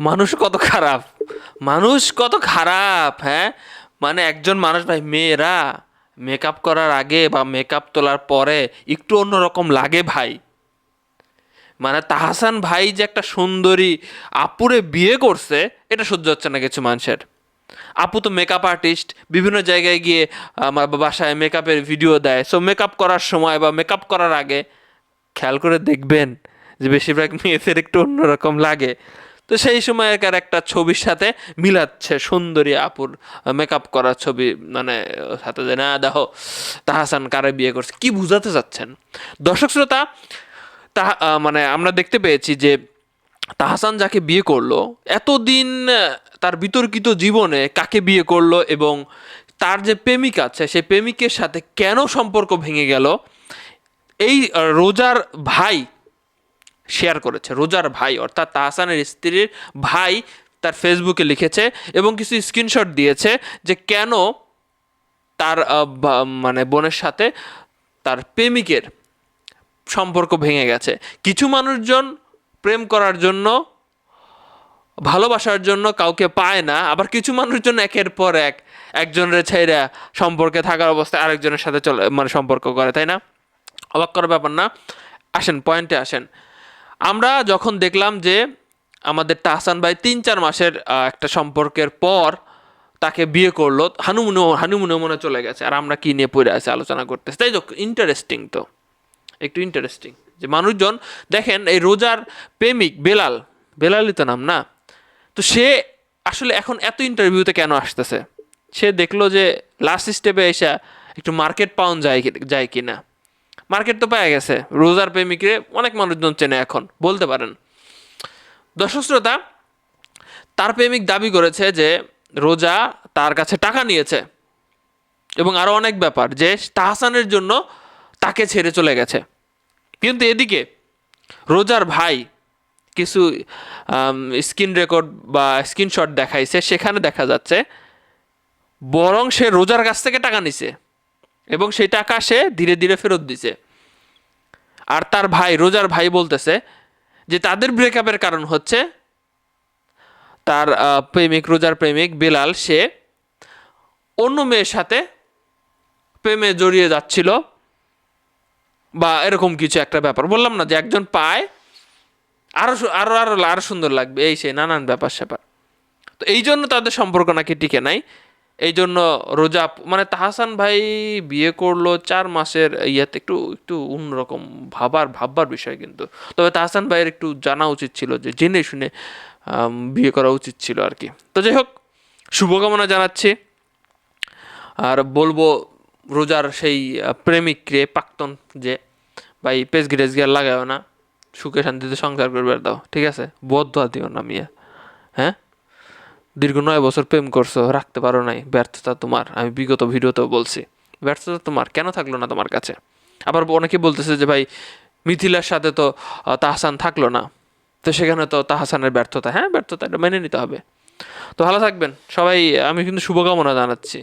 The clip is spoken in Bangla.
মানুষ কত খারাপ? মানুষ কত খারাপ হ্যাঁ? মানে একজন মানুষ, ভাই, মেয়েরা মেকআপ করার আগে বা মেকআপ তোলার পরে একটু অন্যরকম লাগে, ভাই। মানে তাহাসান ভাই যে একটা সুন্দরী আপুরে বিয়ে করছে, এটা সহ্য হচ্ছে না কিছু মানুষের। আপু তো মেকআপ আর্টিস্ট বিভিন্ন জায়গায় গিয়ে আমার বাসায় মেকআপের ভিডিও দেয়। সো মেকআপ করার সময় বা মেকআপ করার আগে খেয়াল করে দেখবেন যে বেশিরভাগ মেয়েদের একটু অন্যরকম লাগে। তো সেই সময়কার একটা ছবির সাথে মিলাচ্ছে সুন্দরী আপুর মেকআপ করার ছবি মানে সাথে যে, না, দেখো তাহাসান কারে বিয়ে করছে? কি বুঝাতে চাচ্ছেন? দর্শক শ্রোতা তাহা মানে আমরা দেখতে পেয়েছি যে তাহসান যাকে বিয়ে করল, এতদিন তার বিতর্কিত জীবনে কাকে বিয়ে করল এবং তার যে প্রেমিক আছে, সেই প্রেমিকের সাথে কেন সম্পর্ক ভেঙে গেল? এই রোজার ভাই শেয়ার করেছে, রোজার ভাই, অর্থাৎ তাহসানের স্ত্রীর ভাই তার ফেসবুকে লিখেছে এবং কিছু স্ক্রিনশট দিয়েছে যে কেন তার মানে বোনের সাথে তার প্রেমিকের সম্পর্ক ভেঙে গেছে। কিছু মানুষজন প্রেম করার জন্য, ভালোবাসার জন্য কাউকে পায় না, আবার কিছু মানুষজন একের পর এক, একজনের ছেড়ে সম্পর্কে থাকার অবস্থায় আরেকজনের সাথে চলে মানে সম্পর্ক করে, তাই না? অবাক করার ব্যাপার না। আসেন পয়েন্টে আসেন। আমরা যখন দেখলাম যে আমাদের তাহসান ভাই তিন চার মাসের একটা সম্পর্কের পর তাকে বিয়ে করল, হানুমুনে হানুমুনে মনে চলে গেছে। আর আমরা কি নিয়ে পড়ে আছি আলোচনা করতেছি। তাই তো ইন্টারেস্টিং তো। একটু ইন্টারেস্টিং যে মানুষজন, দেখেন এই রোজার প্রেমিক বেলাল, বেলালই তো নাম না? তো সে আসলে এখন এত ইন্টারভিউতে কেন আসতেছে? সে দেখল যে লাস্ট স্টেপে এসে একটু মার্কেট পাউন যায় যায় কি না মার্কেট তো পাওয়া গেছে। রোজার প্রেমিকরে অনেক মানুষজন চেনে এখন, বলতে পারেন। দর্শক শ্রোতা, তার প্রেমিক দাবি করেছে যে রোজা তার কাছে টাকা নিয়েছে এবং আরও অনেক ব্যাপার যে তাহসানের জন্য তাকে ছেড়ে চলে গেছে। কিন্তু এদিকে রোজার ভাই কিছু স্ক্রিন রেকর্ড বা স্ক্রিনশট দেখাইছে, সেখানে দেখা যাচ্ছে বরং সে রোজার কাছ থেকে টাকা নিছে। এবং সেই টাকা সে ধীরে ধীরে ফেরত দিছে। আর তার ভাই, রোজার ভাই বলতেছে যে তাদের ব্রেকআপের কারণ হচ্ছে তার প্রেমিক, রোজার প্রেমিক বেলাল, সে অন্য মেয়ের সাথে প্রেমে জড়িয়ে যাচ্ছিল বা এরকম কিছু একটা ব্যাপার। বললাম না যে একজন পায়, আরও সু- আরও আরও আরও সুন্দর লাগবে, এই সেই নানান ব্যাপার স্যাপার তো এই জন্য তাদের সম্পর্ক নাকি টিকে নাই। এই জন্য রোজা মানে তাহাসান ভাই বিয়ে করল চার মাসের ইয়েতে একটু একটু অন্যরকম ভাবার ভাববার বিষয় কিন্তু। তবে তাহসান ভাইয়ের একটু জানা উচিত ছিল যে জেনে শুনে বিয়ে করা উচিত ছিল আর কি। তো যাই হোক শুভকামনা জানাচ্ছি। আর বলব রোজার সেই আহ, প্রেমিককে প্রাক্তন যে ভাই পেস গিরেজ গিয়ার লাগাও না সুখে শান্তিতে সংসার করবে দাও ঠিক আছে? বদ্ধ দিও না মিয়া হ্যাঁ? দীর্ঘ নয় বছর প্রেম করছ, রাখতে পারো নাই, ব্যর্থতা তোমার, আমি বিগত ভিডিওতেও বলছি। ব্যর্থতা তোমার, কেন থাকল না তোমার কাছে? আবার অনেকে বলতেছে যে, ভাই, মিথিলার সাথে তো তাহসান থাকল না। তো সেখানে তো তাহসানের ব্যর্থতা হ্যাঁ ব্যর্থতা এটা মেনে নিতে হবে। তো ভালো থাকবেন। সবাই, আমি কিন্তু শুভকামনা জানাচ্ছি।